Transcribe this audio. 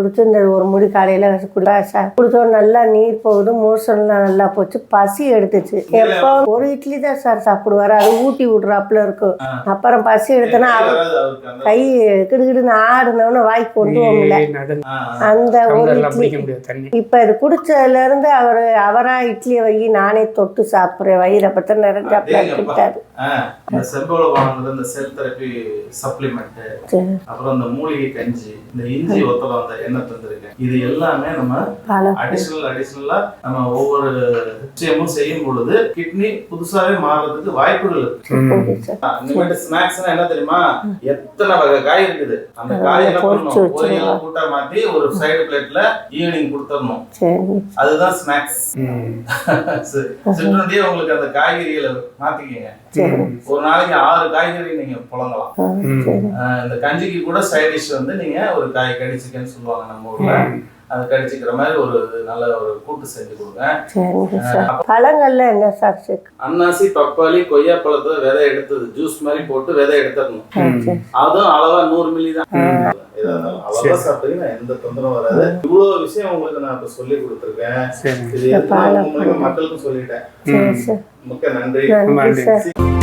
இந்த ஒரு முடி காலையில குடிச்சா சார் குடிச்சோம் நல்லா நீர் போகுது மோஷன்லாம் நல்லா போச்சு பசி எடுத்துச்சு. எப்போ ஒரு இட்லி தான் சார் சாப்பிடுவாரு அது ஊட்டி விடுறாப்புல இருக்கும். அப்புறம் பசி எடுத்தனா கை கிடுகிடுன்னு ஆடுனவன வாய்க்கு கொண்டு போகல அந்த ஒரு இட்லி. பிடிக்க முடியாது தண்ணி. இப்ப இது குடிச்சதுல இருந்து அவர் அவரா இட்லியை வை நானே தொட்டு சாப்பிடுறேன் வயிறை பத்த நிறைஞ்சாப்புல அடேங்கப்பா. கிட்டாரு இந்த செம்போல வாங்குறது இந்த செல் தெரப்பி சப்ளிமெண்ட் சரி. அப்புறம் இந்த மூலிகை கஞ்சி இந்த இஞ்சி ஒத்தலம் அந்த ಎಲ್ಲ ತೊಂದರೆ இது எல்லாமே நம்ம அடிஷனல் அடிஷனலா நம்ம ஒவ்வொரு விஷயமும் செய்யும் பொழுது கிட்னி புதுசாவே மாறுறதுக்கு வாய்ப்புகள் இருக்கு. இனிமேட்டு ஸ்நாக்ஸ்னா என்ன தெரியுமா? எத்தனை வகை காய் இருக்குது? அந்த காய் என்ன பண்ணணும். பொரியல் கூட்டா மாத்தி ஒரு சைடு பிளேட்ல ஈவினிங் கொடுத்துடணும். அதுதான் ஸ்நாக்ஸ். சிற்றுண்டியே உங்களுக்கு அந்த காய்கறிகளை மாத்திக்கங்க. ஒரு நாளைக்கு ஆறு காய்கறி நீங்க புழங்கலாம். இந்த கஞ்சிக்கு கூட சைட் டிஷ் வந்து நீங்க ஒரு காய் கடிச்சிக்கன்னு சொல்லுவாங்க நம்ம ஊர்ல. அது கடிச்சிக்கிற மாதிரி ஒரு நல்ல ஒரு கூட்டு செஞ்சு கொடுங்க. பழங்கள்ல என்ன சார் அன்னாசி பப்பாளி கொய்யா பழத்தை விதை எடுத்தது. ஜூஸ் மாதிரி போட்டு விதை எடுத்துடணும். அதுவும் அளவா நூறு மில்லி தான். அளவா சாப்பிட்டீங்கன்னா எந்த தொந்தரவும் வராது. இவ்வளவு விஷயம் உங்களுக்கு நான் இப்ப சொல்லி கொடுத்துருக்கேன். சரி. இது மக்களுக்கும் சொல்லிட்டேன். மிக்க நன்றி. நன்றி நன்றி. சார்.